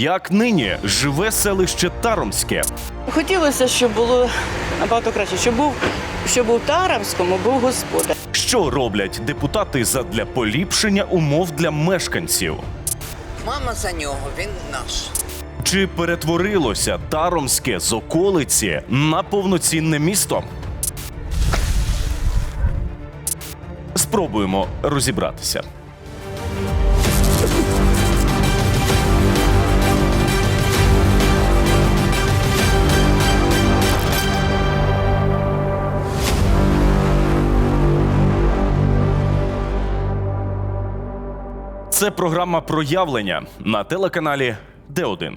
як нині живе селище Таромське. Хотілося, щоб було набагато краще, щоб був, щоб був Тарамському, був господар. Що роблять депутати задля поліпшення умов для мешканців? Мама за нього, він наш. Чи перетворилося Таромське з околиці на повноцінне місто? Спробуємо розібратися. Це програма проявлення на телеканалі Д1.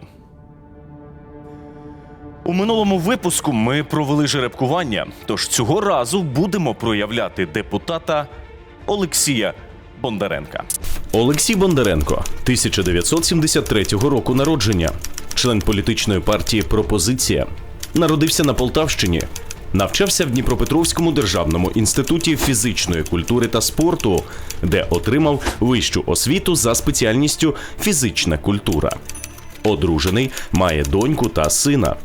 У минулому випуску ми провели жеребкування, тож цього разу будемо проявляти депутата Олексія Бондаренка. Олексій Бондаренко, 1973 року народження, член політичної партії Пропозиція. Народився на Полтавщині. Навчався в Дніпропетровському державному інституті фізичної культури та спорту, де отримав вищу освіту за спеціальністю фізична культура. Одружений, має доньку та сина.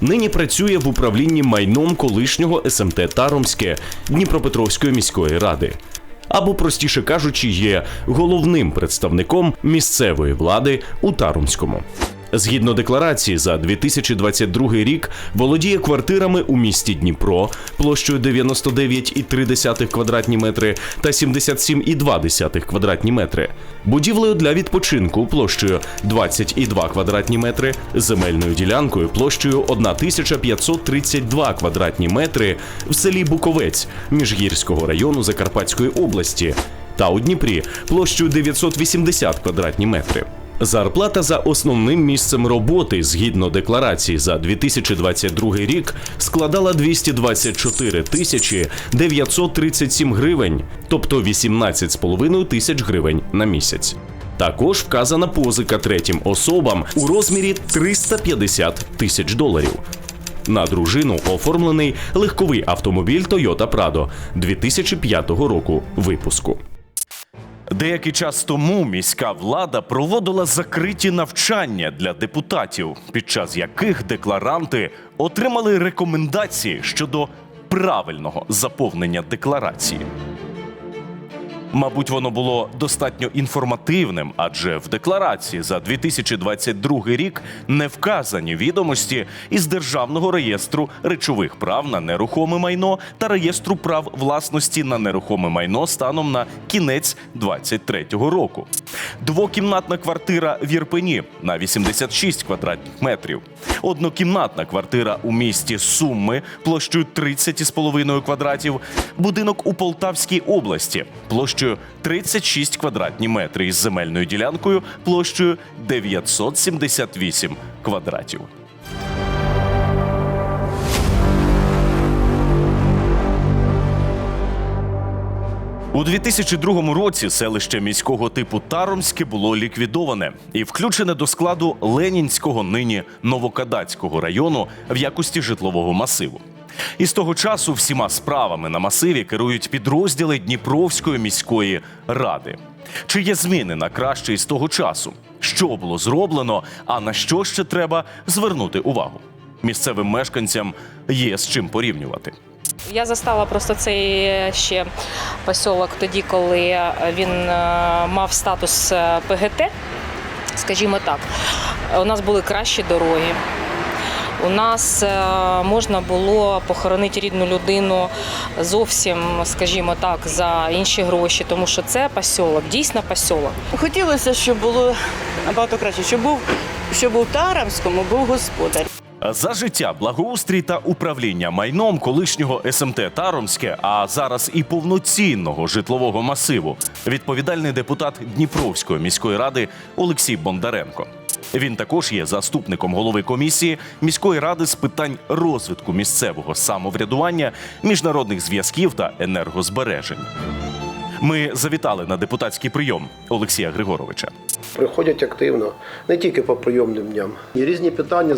Нині працює в управлінні майном колишнього СМТ Таромське Дніпропетровської міської ради. Або, простіше кажучи, є головним представником місцевої влади у Тарумському. Згідно декларації, за 2022 рік володіє квартирами у місті Дніпро площею 99,3 квадратні метри та 77,2 квадратні метри, будівлею для відпочинку площею 20,2 квадратні метри, земельною ділянкою площею 1532 квадратні метри в селі Буковець Міжгірського району Закарпатської області та у Дніпрі площею 980 квадратні метри. Зарплата за основним місцем роботи згідно декларації за 2022 рік складала 224 тисячі 937 гривень, тобто 18,5 тисяч гривень на місяць. Також вказана позика третім особам у розмірі 350 тисяч доларів. На дружину оформлений легковий автомобіль Toyota Prado 2005 року випуску. Деякий час тому міська влада проводила закриті навчання для депутатів, під час яких декларанти отримали рекомендації щодо правильного заповнення декларації. Мабуть, воно було достатньо інформативним, адже в декларації за 2022 рік не вказані відомості із Державного реєстру речових прав на нерухоме майно та реєстру прав власності на нерухоме майно станом на кінець 2023 року. Двокімнатна квартира в Єрпені на 86 квадратних метрів. Однокімнатна квартира у місті Сумми площею 30,5 квадратів. Будинок у Полтавській області площею 36 квадратні метри із земельною ділянкою площею 978 квадратів. У 2002 році селище міського типу Таромське було ліквідоване і включене до складу Ленінського нині Новокадацького району в якості житлового масиву. І з того часу всіма справами на масиві керують підрозділи Дніпровської міської ради. Чи є зміни на краще із того часу? Що було зроблено, а на що ще треба звернути увагу? Місцевим мешканцям є з чим порівнювати. Я застала просто цей е, ще посілок тоді, коли він е, мав статус е, ПГТ, скажімо так. У нас були кращі дороги. У нас е, можна було похоронити рідну людину зовсім, скажімо так, за інші гроші, тому що це посілок, дійсно посілок. Хотілося, щоб було набагато краще, щоб був, щоб був Тарамському, був господар. За життя, благоустрій та управління майном колишнього СМТ Таромське, а зараз і повноцінного житлового масиву, відповідальний депутат Дніпровської міської ради Олексій Бондаренко. Він також є заступником голови комісії міської ради з питань розвитку місцевого самоврядування, міжнародних зв'язків та енергозбережень. Ми завітали на депутатський прийом Олексія Григоровича. Приходять активно, не тільки по прийомним дням. Різні питання,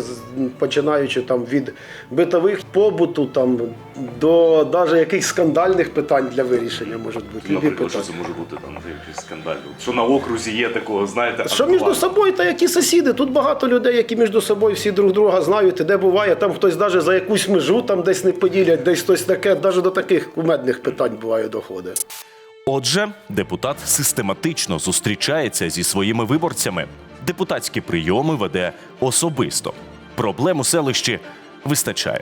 починаючи там від битових побуту, там до навіть якихось скандальних питань для вирішення можуть бути. Любі питання. може бути там якийсь скандаль? Що на окрузі є такого, знаєте, Що між собою, та які сусіди? Тут багато людей, які між собою всі друг друга знають, і де буває, там хтось навіть за якусь межу там десь не поділять, десь хтось таке, навіть до таких кумедних питань буває доходить. Отже, депутат систематично зустрічається зі своїми виборцями. Депутатські прийоми веде особисто. Проблем у селищі вистачає.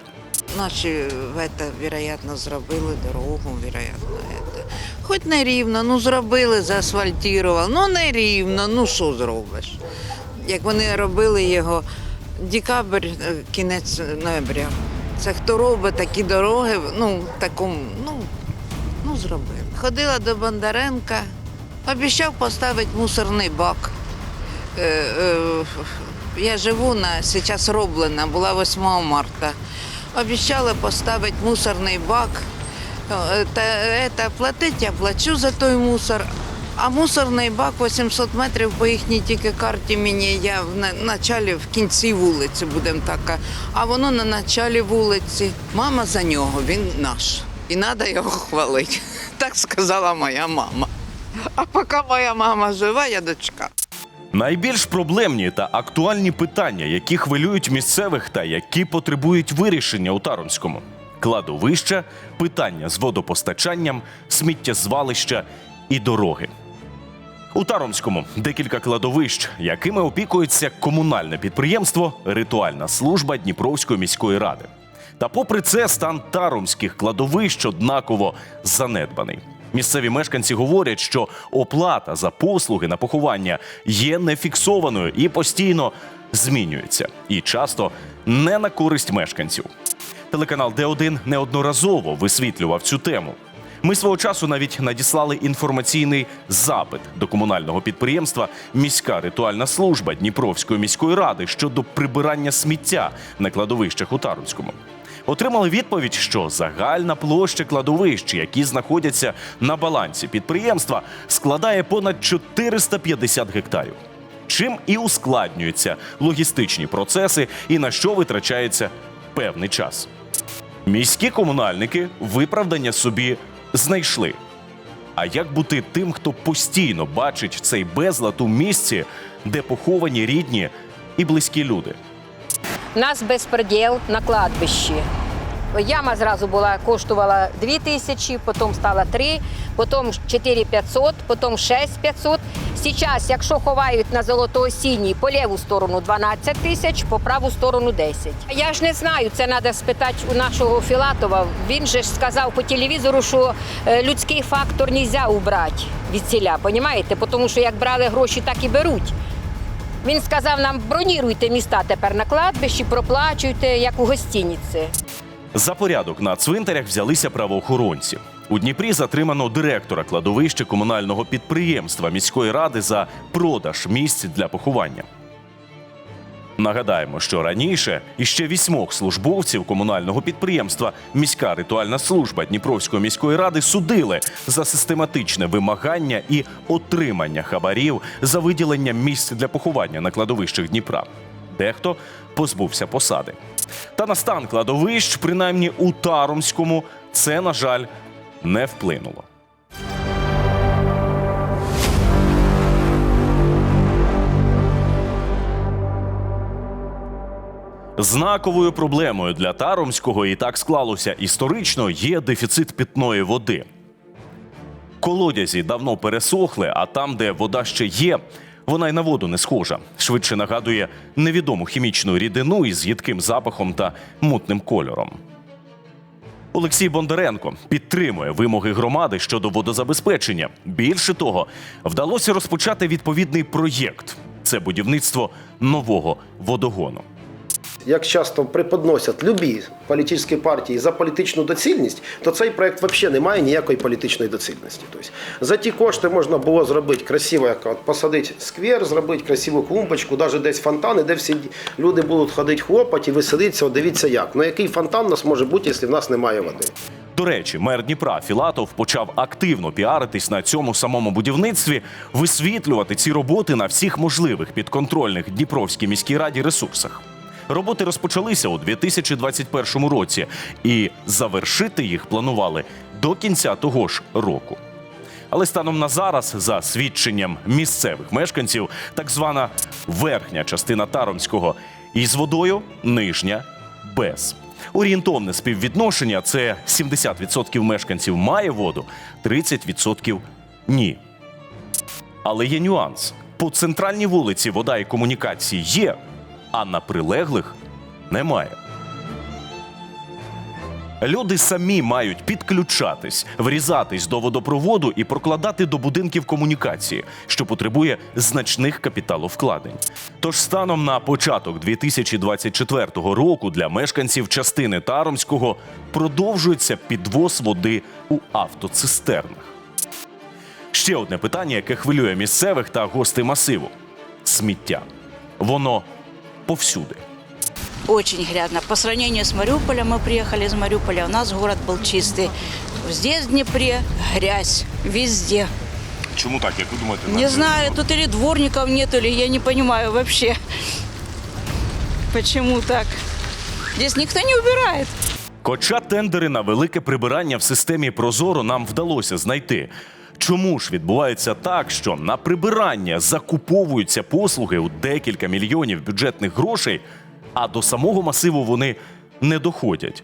Наші в это, вероятно, зробили дорогу, вероятно, это. Хоч не рівно, ну зробили, заасфальтували, ну не рівно, ну що зробиш? Як вони робили його декабрь, е, кінець ноября. Це хто робить такі дороги, ну, в такому, ну, ну зробили. Ходила до Бондаренка, обіцяв поставити мусорний бак. Е, е, я живу на зараз роблена, була 8 марта. Обіцяли поставити мусорний бак. Е, Та это, платить я плачу за той мусор. А мусорний бак 800 метрів по їхній тільки карті мені я в началі в кінці вулиці будемо так. А воно на началі вулиці. Мама за нього, він наш. І треба його хвалити. Так сказала моя мама. А поки моя мама жива, я дочка. Найбільш проблемні та актуальні питання, які хвилюють місцевих та які потребують вирішення у Таромському: кладовища, питання з водопостачанням, сміттєзвалища і дороги. У Таромському декілька кладовищ, якими опікується комунальне підприємство Ритуальна служба Дніпровської міської ради. Та попри це, стан таромських кладовищ однаково занедбаний. Місцеві мешканці говорять, що оплата за послуги на поховання є нефіксованою і постійно змінюється, і часто не на користь мешканців. Телеканал Д1 неодноразово висвітлював цю тему. Ми свого часу навіть надіслали інформаційний запит до комунального підприємства Міська ритуальна служба Дніпровської міської ради щодо прибирання сміття на кладовищах у Таруському. Отримали відповідь, що загальна площа кладовищ, які знаходяться на балансі підприємства, складає понад 450 гектарів. Чим і ускладнюються логістичні процеси, і на що витрачається певний час. Міські комунальники виправдання собі знайшли. А як бути тим, хто постійно бачить цей безлад у місці, де поховані рідні і близькі люди? У нас безпреділ на кладбищі. Яма зразу була, коштувала 2 тисячі, потім стала 3, потім 4 500, потім 6 500. Зараз, якщо ховають на золотоосінній по ліву сторону 12 тисяч, по праву сторону 10. Я ж не знаю, це треба спитати у нашого Філатова. Він же ж сказав по телевізору, що е, людський фактор не можна убрати від ціля, понімаєте? Тому що як брали гроші, так і беруть. Він сказав нам, броніруйте міста тепер на кладбищі, проплачуйте, як у гостиниці. За порядок на цвинтарях взялися правоохоронці. У Дніпрі затримано директора кладовища комунального підприємства міської ради за продаж місць для поховання. Нагадаємо, що раніше іще вісьмох службовців комунального підприємства Міська ритуальна служба Дніпровської міської ради судили за систематичне вимагання і отримання хабарів за виділення місць для поховання на кладовищах Дніпра. Дехто позбувся посади. Та на стан кладовищ, принаймні у Таромському, це, на жаль, не вплинуло. Знаковою проблемою для Таромського і так склалося історично є дефіцит питної води. Колодязі давно пересохли, а там, де вода ще є, вона й на воду не схожа. Швидше нагадує невідому хімічну рідину із їдким запахом та мутним кольором. Олексій Бондаренко підтримує вимоги громади щодо водозабезпечення. Більше того, вдалося розпочати відповідний проєкт це будівництво нового водогону. Як часто преподносять любі політичні партії за політичну доцільність, то цей проект взагалі не має ніякої політичної доцільності. Тобто за ті кошти можна було зробити красиво, як от посадити сквер, зробити красиву клумбочку, навіть десь фонтани, де всі люди будуть ходити хлопати і веселитися, дивіться як. Ну який фонтан у нас може бути, якщо в нас немає води? До речі, мер Дніпра Філатов почав активно піаритись на цьому самому будівництві, висвітлювати ці роботи на всіх можливих підконтрольних Дніпровській міській раді ресурсах. Роботи розпочалися у 2021 році, і завершити їх планували до кінця того ж року. Але станом на зараз, за свідченням місцевих мешканців, так звана верхня частина Таромського із водою, нижня без. Орієнтовне співвідношення це 70% мешканців має воду, 30% ні. Але є нюанс: по центральній вулиці вода і комунікації є, а на прилеглих немає. Люди самі мають підключатись, врізатись до водопроводу і прокладати до будинків комунікації, що потребує значних капіталовкладень. Тож станом на початок 2024 року для мешканців частини Таромського продовжується підвоз води у автоцистернах. Ще одне питання, яке хвилює місцевих та гостей масиву: сміття. Воно повсюди. Очень грязно. По сравнению с Мариуполем, мы приехали из Мариуполя, у нас город был чистый. Здесь, в Днепре, грязь везде. Чому так? Як ви думаєте? Не знаю, тут или дворников нет, или я не понимаю вообще, почему так. Здесь никто не убирает. Хоча тендери на велике прибирання в системі Прозоро нам вдалося знайти. Чому ж відбувається так, що на прибирання закуповуються послуги у декілька мільйонів бюджетних грошей, а до самого масиву вони не доходять?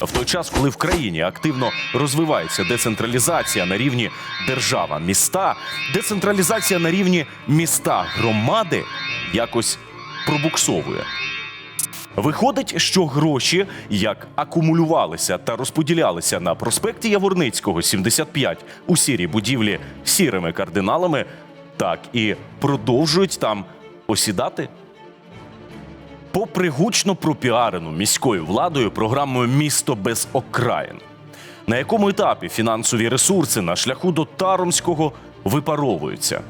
В той час, коли в країні активно розвивається децентралізація на рівні держава, міста, децентралізація на рівні міста громади якось пробуксовує. Виходить, що гроші як акумулювалися та розподілялися на проспекті Яворницького 75 у сірій будівлі сірими кардиналами, так і продовжують там осідати. Попри гучно пропіарену міською владою програмою Місто без окраїн, на якому етапі фінансові ресурси на шляху до Таромського випаровуються.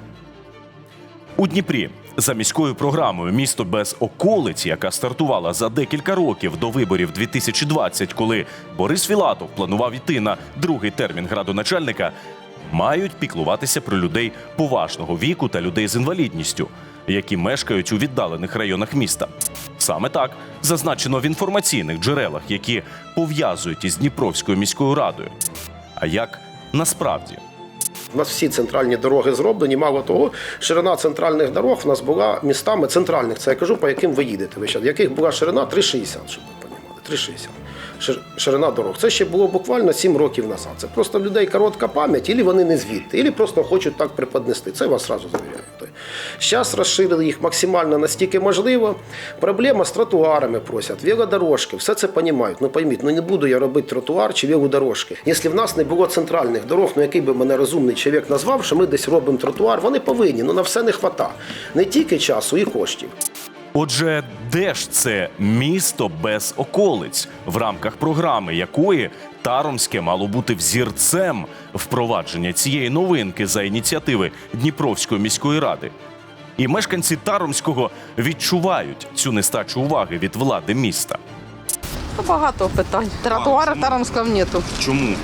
У Дніпрі за міською програмою Місто без околиць, яка стартувала за декілька років до виборів 2020, коли Борис Філатов планував іти на другий термін градоначальника, мають піклуватися про людей поважного віку та людей з інвалідністю, які мешкають у віддалених районах міста. Саме так зазначено в інформаційних джерелах, які пов'язують із Дніпровською міською радою. А як насправді? У нас всі центральні дороги зроблені. Мало того, ширина центральних дорог в нас була містами центральних. Це я кажу, по яким ви їдете. Ви яких була ширина 3,60, щоб ви розуміли. 3,60. Ширина дорог. Це ще було буквально 7 років назад. Це просто людей коротка пам'ять, або вони не звідти, або просто хочуть так преподнести. Це вас одразу завіряю. Зараз розширили їх максимально настільки можливо. Проблема з тротуарами просять, велодорожки, все це розуміють. Ну пойміть, ну не буду я робити тротуар чи велодорожки. Якщо в нас не було центральних дорог, ну який би мене розумний чоловік назвав, що ми десь робимо тротуар, вони повинні, ну на все не хвата. Не тільки часу, і коштів. Отже, де ж це місто без околиць, в рамках програми якої Таромське мало бути взірцем впровадження цієї новинки за ініціативи Дніпровської міської ради? І мешканці Таромського відчувають цю нестачу уваги від влади міста. Багато питань. Тротуара Таранського нету. Чому?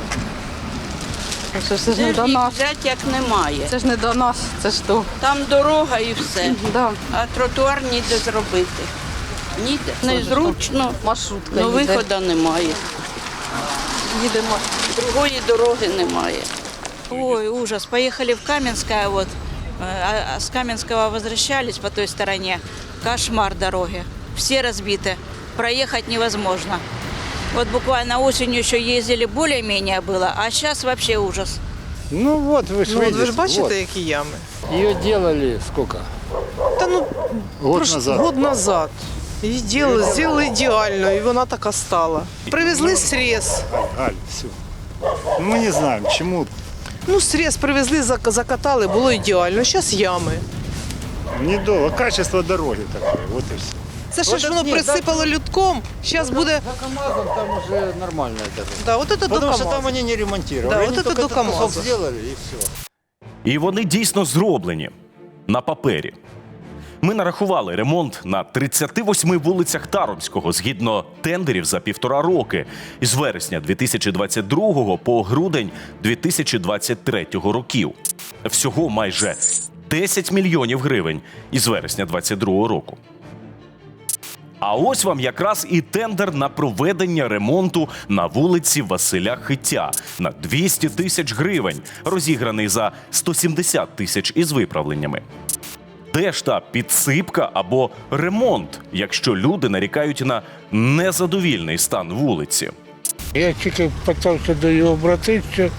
Це ж не до нас. взяти як немає. Це ж не до нас. Це ж то. Там дорога і все. Да. А тротуар ніде зробити. Ніде. Незручно, Маршрутка ну їде. виходу немає. Їдемо. Другої дороги немає. Ой, ужас. Поехали в Каменское, вот. э, а- а С Каменского возвращались по той стороне. Кошмар дороги. Все разбиты. Проехать невозможно. Вот буквально осенью еще ездили, более-менее было, а сейчас вообще ужас. Ну вот, вы ж Ну, от ви видите, ж бачите, вот. які ями? Ее делали сколько? Та ну Год прош- назад. год назад. Її зробили, зробили ідеально, і вона така стала. Привезли срез. Галь, все. Ну, мы не знаем, чему. Ну, срез привезли, зак- закатали, було ідеально. Зараз ями. Недолго. Качество дороги такое, вот и все. Це ще ж воно присипало людком. Зараз буде. За КамАЗом там уже нормальная дорога. Да, от це до Потому что там они не ремонтировали. Да, они вот это до КамАЗа. сделали и все. І вони дійсно зроблені на папері. Ми нарахували ремонт на 38 вулицях Таромського згідно тендерів за півтора роки з вересня 2022 по грудень 2023 років. Всього майже 10 мільйонів гривень із вересня 2022 року. А ось вам якраз і тендер на проведення ремонту на вулиці Василя Хиття на 200 тисяч гривень, розіграний за 170 тисяч із виправленнями. Де ж та підсипка або ремонт, якщо люди нарікають на незадовільний стан вулиці? Я тільки питався до його обратитися.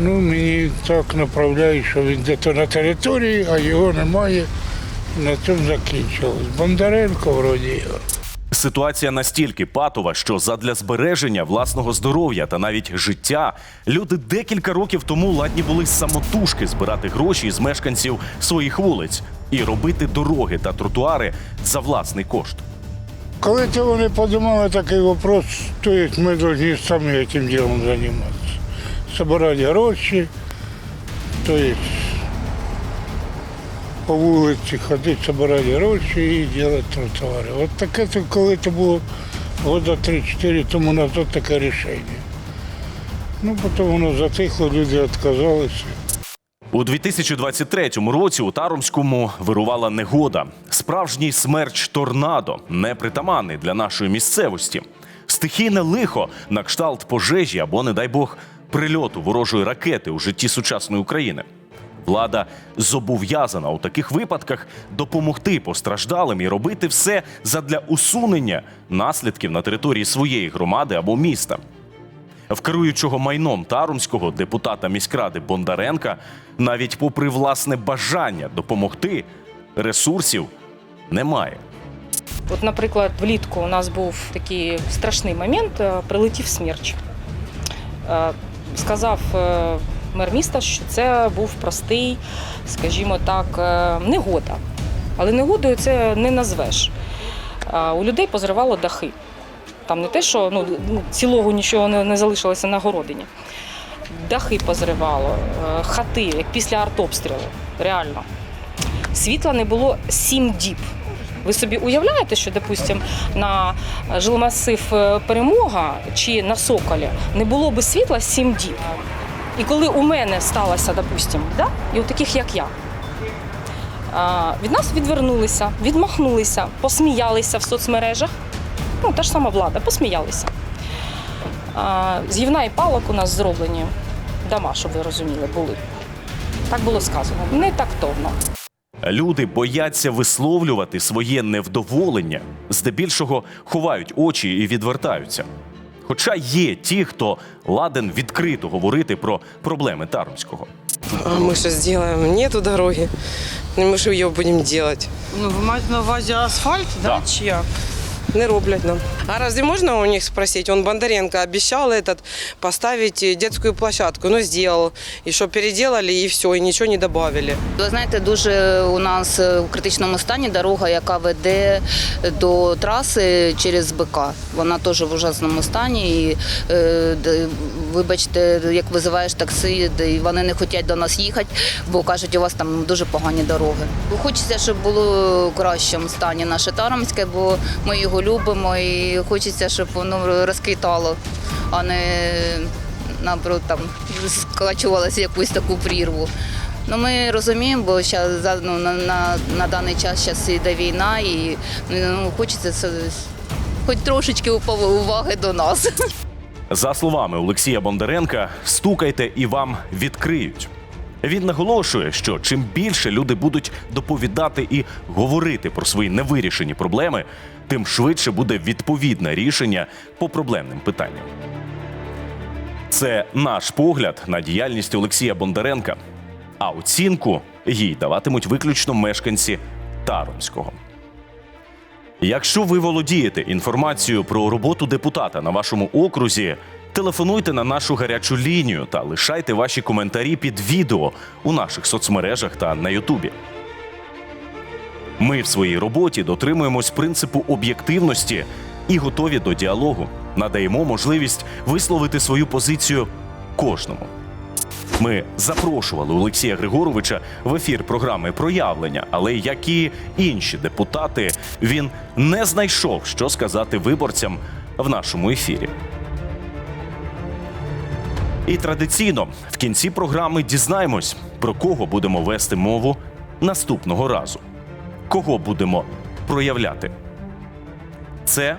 Ну, мені так направляють, що він десь на території, а його немає. На цьому закінчилось. Бондаренко вроді. Ситуація настільки патова, що задля збереження власного здоров'я та навіть життя люди декілька років тому ладні були самотужки збирати гроші із мешканців своїх вулиць і робити дороги та тротуари за власний кошт. Коли то вони подумали такий вопрос, то ми повинні самі цим ділом займатися. Собирати гроші, то есть по вулиці ходити, збирати гроші і робити тротуари. От таке то, коли це було года 3-4 тому назад таке рішення. Ну, потім воно затихло, люди відказалися. У 2023 році у Таромському вирувала негода. Справжній смерч торнадо, непритаманний для нашої місцевості. Стихійне лихо на кшталт пожежі або, не дай Бог, прильоту ворожої ракети у житті сучасної України. Влада зобов'язана у таких випадках допомогти постраждалим і робити все задля усунення наслідків на території своєї громади або міста. В керуючого майном Тарумського депутата міськради Бондаренка, навіть попри власне бажання допомогти, ресурсів немає. От, наприклад, влітку у нас був такий страшний момент, е, прилетів смерч. Е, Сказав е, мер міста, що це був простий, скажімо так, е, негода. Але негодою це не назвеш. Е, У людей позривало дахи. Там не те, що ну, ну, цілого нічого не, залишилося на городині. Дахи позривало, е, хати, як після артобстрілу. Реально. Світла не було сім діб. Ви собі уявляєте, що, допустим, на жилмасив Перемога чи на Соколі не було би світла сім діб. І коли у мене сталося, допустим, да? і у таких, як я, від нас відвернулися, відмахнулися, посміялися в соцмережах. Ну, та ж сама влада, посміялися. А, з гівна і палок у нас зроблені дома, щоб ви розуміли, були. Так було сказано. Не тактовно. Люди бояться висловлювати своє невдоволення, здебільшого ховають очі і відвертаються. Хоча є ті, хто ладен відкрито говорити про проблеми Тарумського. А ми що зробимо? Нету дороги. Ми що його будемо робити? Ну, ви маєте на увазі асфальт, да? Да. Чи як? Не роблять нам. А разве можно у них спросить? Он Бондаренко обещал этот поставить детскую площадку, но сделал. И что переделали, и все, и ничего не добавили. Ви знаєте, дуже у нас в критичному стані дорога, яка веде до траси через БК. Вона теж в ужасному стані. І, е, вибачте, як визиваєш таксі, й вони не хочуть до нас їхати, бо кажуть, у вас там дуже погані дороги. Хочеться, щоб було в кращому стані наше Тарамське, бо ми його любимо і хочеться, щоб воно розквітало, а не наоборот там скачувалося якусь таку прірву. Ну, ми розуміємо, бо щас, за- ну, на, на, на даний час зараз йде війна і ну, хочеться це, хоч трошечки уваги до нас. За словами Олексія Бондаренка, стукайте і вам відкриють. Він наголошує, що чим більше люди будуть доповідати і говорити про свої невирішені проблеми, тим швидше буде відповідне рішення по проблемним питанням. Це наш погляд на діяльність Олексія Бондаренка. А оцінку їй даватимуть виключно мешканці Таромського. Якщо ви володієте інформацією про роботу депутата на вашому окрузі, телефонуйте на нашу гарячу лінію та лишайте ваші коментарі під відео у наших соцмережах та на Ютубі. Ми в своїй роботі дотримуємось принципу об'єктивності і готові до діалогу. Надаємо можливість висловити свою позицію кожному. Ми запрошували Олексія Григоровича в ефір програми Проявлення, але як і інші депутати, він не знайшов, що сказати виборцям в нашому ефірі. І традиційно в кінці програми дізнаємось, про кого будемо вести мову наступного разу. Кого будемо проявляти? Це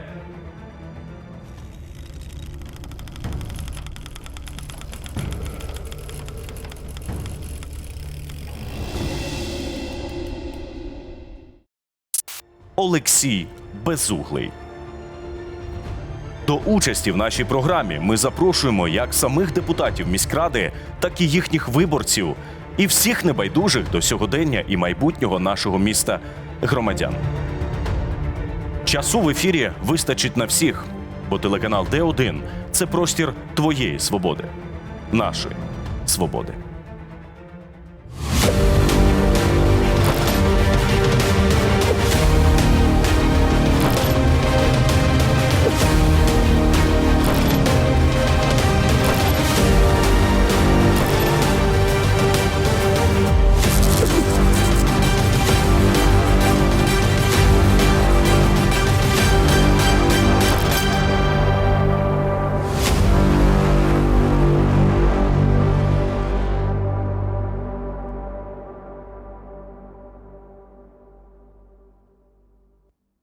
Олексій Безуглий. До участі в нашій програмі ми запрошуємо як самих депутатів міськради, так і їхніх виборців, і всіх небайдужих до сьогодення і майбутнього нашого міста громадян. Часу в ефірі вистачить на всіх, бо телеканал Д1 це простір твоєї свободи, нашої свободи.